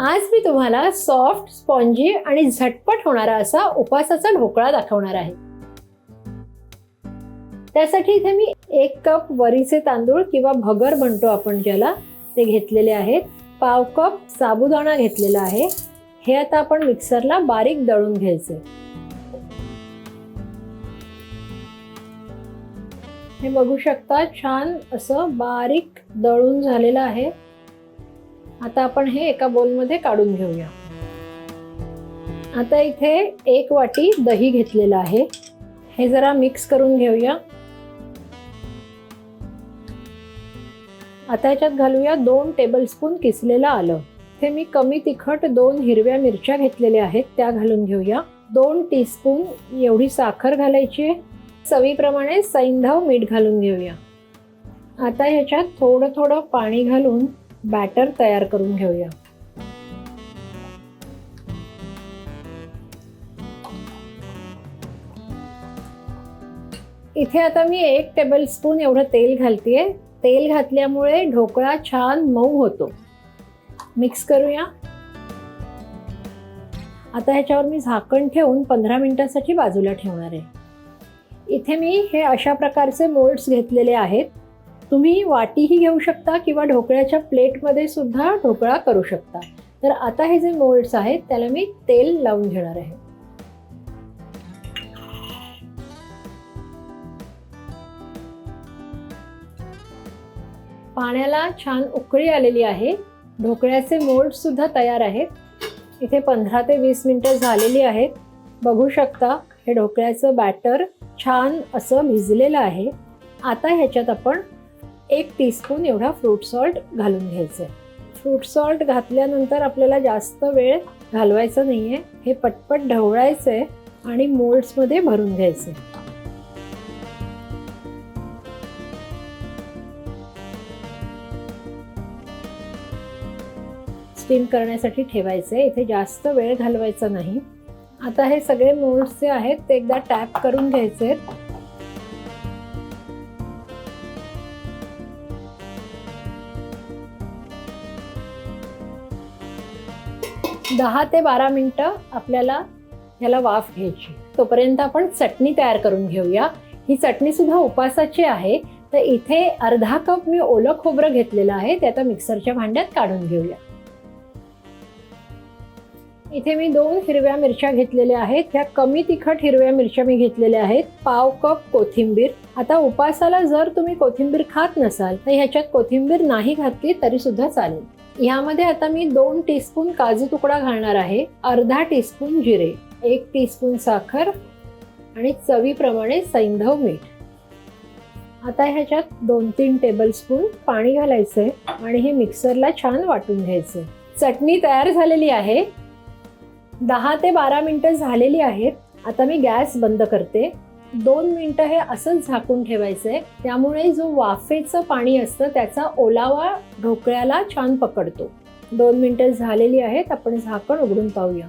आज मी तुम्हाला soft spongy आणि झटपट होणारा असा उपासाचा ढोकळा दाखवणार आहे. त्यासाठी इथे मी एक कप वरीचे तांदूळ किंवा भगर म्हणतो आपण ज्याला ते घेतलेले आहेत. पाव कप साबुदाणा घेतलेला आहे. हे आता आपण मिक्सरला बारीक दळून घ्यायचे. हे बघू शकता छान असं बारीक दळून झालेलं आहे. आता आपण हे एका बोलमध्ये काढून घेऊया. आता इथे एक वाटी दही घेतलेलं आहे. हे जरा मिक्स करून घेऊया. आता याच्यात घालूया दोन टेबलस्पून किसलेलं आलं. हे मी कमी तिखट दोन हिरव्या मिरच्या घेतलेल्या आहेत त्या घालून घेऊया. दोन टीस्पून एवढी साखर घालायची आहे. चवीप्रमाणे सैंधव मीठ घालून घेऊया. आता ह्याच्यात थोडं थोडं पाणी घालून बॅटर तयार करून घेऊया. इथे आता मी एक टेबलस्पून एवढं तेल घालतेय. तेल घातल्यामुळे ढोकळा छान मऊ होतो. मिक्स करूया. आता ह्याच्यावर मी झाकण ठेवून पंधरा मिनिटांसाठी बाजूला ठेवणार आहे. इथे मी हे अशा प्रकारचे मोल्ड्स घेतलेले आहेत. तुम्ही वाटीही घेऊ शकता किंवा ढोकळ्याच्या प्लेटमध्ये सुद्धा ढोकळा करू शकता. तर आता हे जे मोल्ड्स आहेत त्याला मी तेल लावून घेणार आहे. पाण्याला छान उकळी आलेली आहे. ढोकळ्याचे मोल्ड सुद्धा तयार आहेत. इथे पंधरा ते वीस मिनटं झालेली आहेत. बघू शकता हे ढोकळ्याचं बॅटर छान असं भिजलेलं आहे. आता ह्याच्यात आपण एक टीस्पून एवढा फ्रूट सॉल्ट घालून घ्यायचं आहे फ्रूट सॉल्ट घातल्यानंतर आपल्याला जास्त वेळ घालवायचं नाही आहे हे पटपट ढवळायचं आहे आणि मोल्ड्समध्ये भरून घ्यायचं आहे स्टीम करण्यासाठी ठेवायचं आहे इथे जास्त वेळ घालवायचा नाही. आता हे सगळे मोल्ड्स जे आहेत ते एकदा टॅप करून घ्यायचे आहेत दहा ते बारा मिनटं आपल्याला ह्याला वाफ घ्यायची. तोपर्यंत आपण चटणी तयार करून घेऊया. ही चटणी सुद्धा उपासाची आहे. तर इथे अर्धा कप मी ओलं खोबरं घेतलेलं आहे. ते आता मिक्सरच्या भांड्यात काढून घेऊया. इथे मी दोन हिरव्या मिरच्या घेतलेल्या आहेत. ह्या कमी तिखट हिरव्या मिरच्या मी घेतलेल्या आहेत. पाव कप कोथिंबीर. आता उपासाला जर तुम्ही कोथिंबीर खात नसाल तर ह्याच्यात कोथिंबीर नाही घातली तरी सुद्धा चालेल. ह्यामध्ये आता मी दोन टीस्पून काजू तुकडा घालणार आहे. अर्धा टीस्पून जिरे एक टीस्पून साखर आणि चवीप्रमाणे सैंधव मीठ. आता ह्याच्यात दोन तीन टेबलस्पून पाणी घालायचंय आणि हे मिक्सरला छान वाटून घ्यायचं चटणी तयार झालेली आहे. दहा ते बारा मिनटं झालेली आहेत. आता मी गॅस बंद करते. दोन मिनटं हे असंच झाकून ठेवायचंय. त्यामुळे जो वाफेचं पाणी असतं त्याचा ओलावा ढोकळ्याला छान पकडतो. दोन मिनटं झालेली आहेत. आपण झाकण उघडून पाहूया.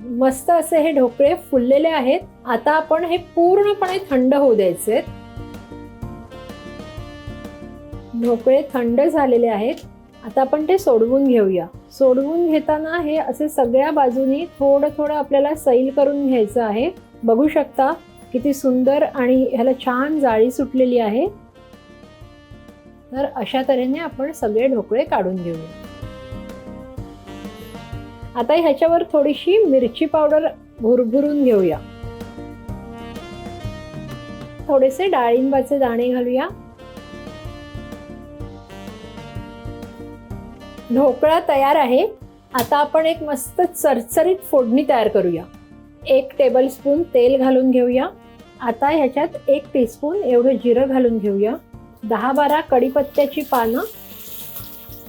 मस्त असे हे ढोकळे फुललेले आहेत. आता आपण हे पूर्णपणे थंड होऊ द्यायचे ढोकळे थंड झालेले आहेत. आता आपण ते सोडवून घेऊया. सोडवून घेताना हे असे सगळ्या बाजूनी थोडं थोडं आपल्याला सैल करून घ्यायचं आहे. बघू शकता किती सुंदर आणि ह्याला छान जाळी सुटलेली आहे. तर अशा तऱ्हेने आपण सगळे ढोकळे काढून घेऊया. आता ह्याच्यावर थोडीशी मिरची पावडर भुरभुरून घेऊया. थोडेसे डाळिंबाचे दाणे घालूया. ढोकळा तयार आहे. आता आपण एक मस्त चरचरीत फोडणी तयार करूया. एक टेबलस्पून तेल घालून घेऊया. आता ह्याच्यात एक टीस्पून एवढं जिरं घालून घेऊया. दहा बारा कढीपत्त्याची पानं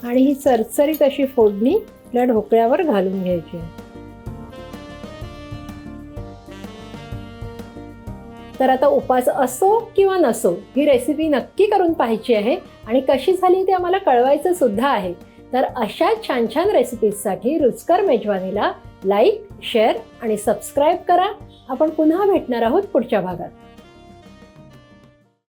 आणि ही चरचरीत अशी फोडणी आपल्या ढोकळ्यावर घालून घ्यायची. तर आता उपास असो किंवा नसो ही रेसिपी नक्की करून पाहायची आहे आणि कशी झाली ते आम्हाला कळवायचं सुद्धा आहे. तर अशा छान छान रेसिपीजसाठी रुचकर मेजवानीला लाईक शेअर आणि सबस्क्राईब करा. आपण पुन्हा भेटणार आहोत पुढच्या भागात.